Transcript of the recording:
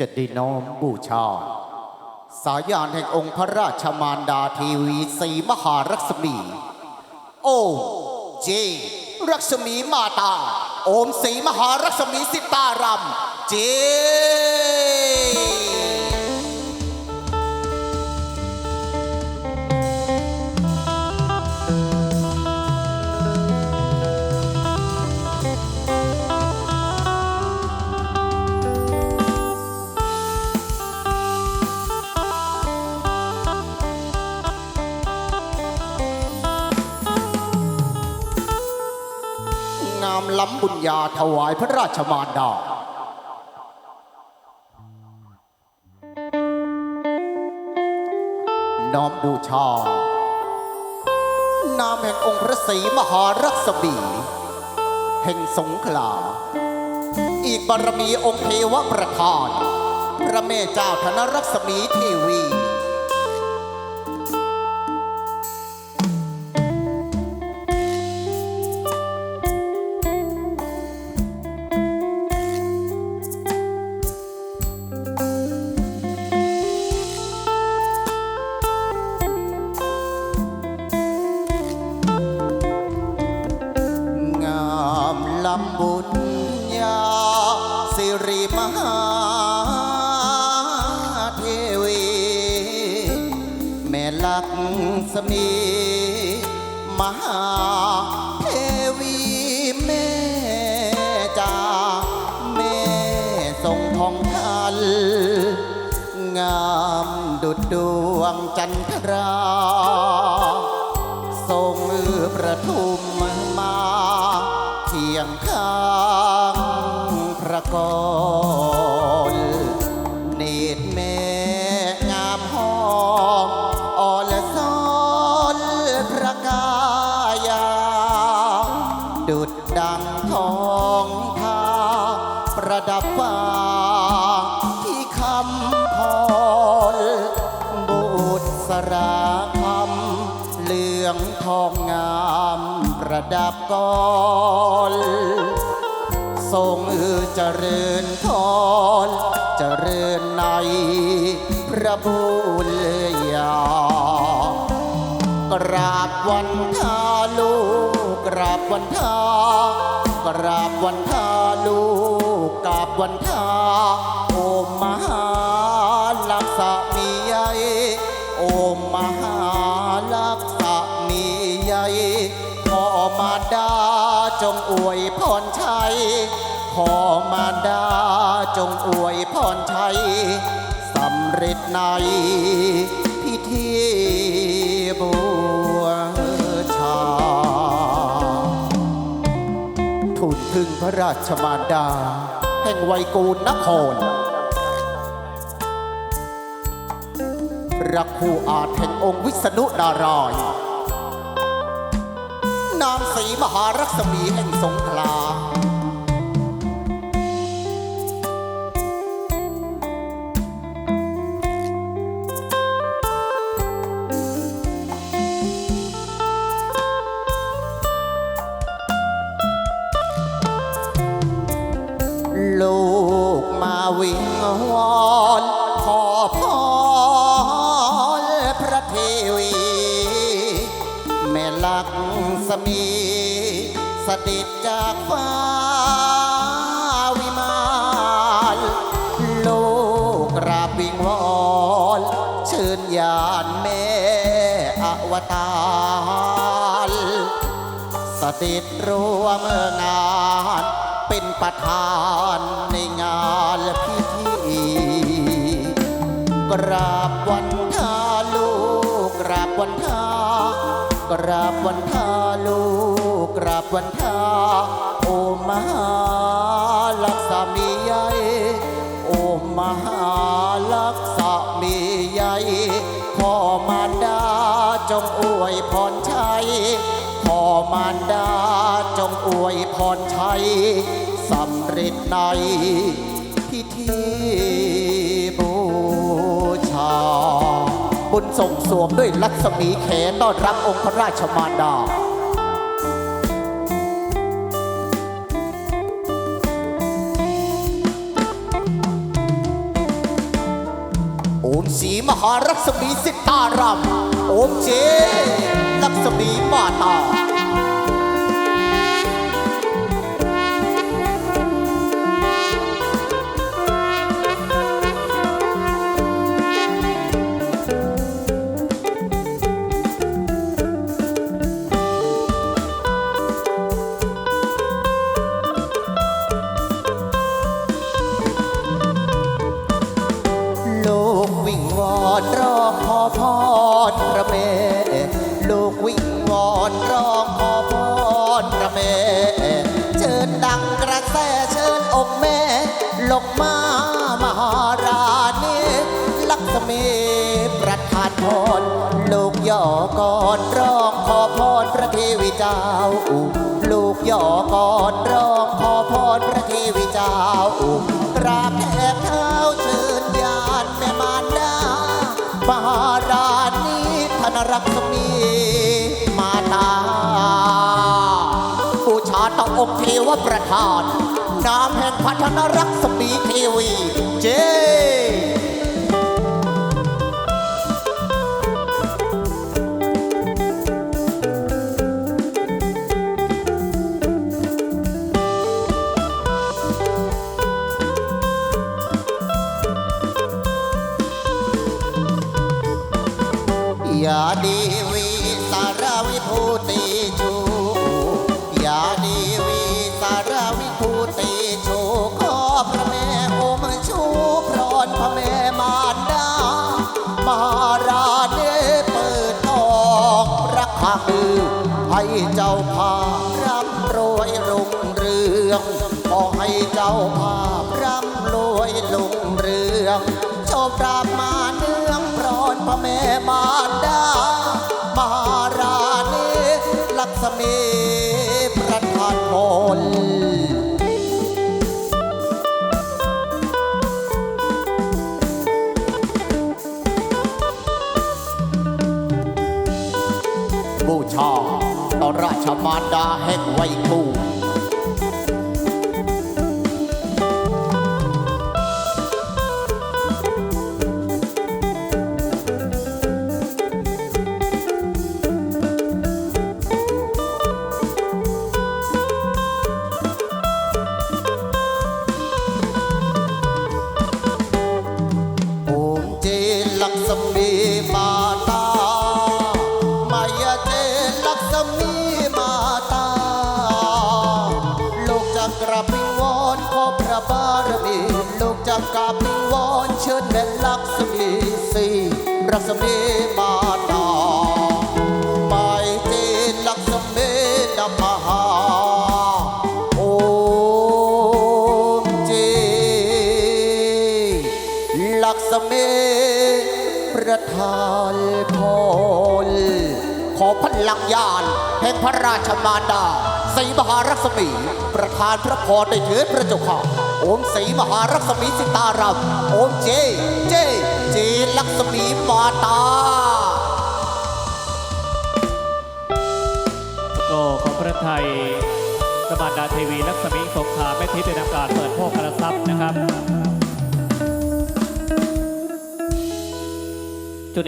จะได้น้อมบูชา สายานแห่งองค์พระราชมารดาทีวีสีมหารักษมี โอมเจ รักษมีมาตา โอมสีมหารักษมีสิตารำเจ ล้ำบุญญาถวายพระราชมารดาน้อมบูชา นามแห่งองค์พระศรีมหารักษมีแห่งสงขลา อีกบารมีองค์เทวประธาน พระแม่เจ้าธนรักษมีเทวี เทวีแม่จ้าแม่ทรงทองทันงามดุดดวงจันทราทรงประทุมมาเคียงข้างพระกร ประดับฟ้าที่คำพรบุตรสราคำเหลืองทองงามประดับกรทรงเจริญพรเจริญในพระบุญญากราบวันทาลูกกราบวันทากราบวันทาลูก วันทาโอมมหาลักษมีใหญ่โอมมหาลักษมีใหญ่ขอมาดาจงอวยพรชัยขอมาดาจงอวยพรชัยสำเร็จในพิธีบูชาทูลถึงพระราชมารดา แห่งไวยกูลนคร รักคู่อาจแห่งองค์วิษณุนาราย นามสีมหารักษมีแห่งสงขลา ลักษมีสถิตจากฟ้าวิมานลูกราบวิงวอนเชิญญาณแม่อวตารสถิตรวมงาน เป็นประธานในงานพิธีกราบวันทาลูกกราบวันทา ราบวันทาลูกกราบวันทาโอมหาลักษมีใหญ่โอมหาลักษมีใหญ่พ่อมารดาจงอวยพรชัยพ่อมารดาจงอวยพรชัยสำเร็จในพิธีบู นส่งสวมด้วยลักษมีแขนต้อนรับองค์พระราชมารดาขมศรีมหารักษมีสิตารามโอมเจลักษมีมาตา พระแม่ลูกวิ่งวอนร้องขอพรพระแม่เชิญดังกระแสเชิญองค์แม่ลงมามหาราณีลักษมีประทานพรลูกย่อก่อนร้องขอพรพระเทวีเจ้า ลูกย่อก่อนร้องขอพรพระเทวีเจ้ากราบแทบเท้าเชิญญาณแม่มารดามหาราณี ธนรักษมีมาตาบูชาต่อองค์เทวประธาน นามแห่งพัฒนรักษมีเทวีเจ ภาพร่ำรวยรุ่งเรืองขอให้เจ้าภาพร่ำรวยรุ่งเรืองโชคปราบมาเนืองพรอนพระแม่มารดามาราณีลักษมีประทานพล มารดาแห่งไว้กู กจะกราบวิวอนเชิญแม่ลักษมีสีลักษมีมาตาไปเจลักษมีนมหาโอมเจลักษมีประธานพรขอพลังญาณแห่งพระราชมารดาศรีมหารักษมี ประธานพระพรได้เถิดพระเจ้าค่ะ โอมศรีมหารักษมีสิตารามโอมเจ เจ เจลักษมีมาตา ก็ของพระไทยสมานดาเทวีลักษมีสงขาแม่ทิพย์ในนทางการเปิดโภคกระทรัพย์นะครับ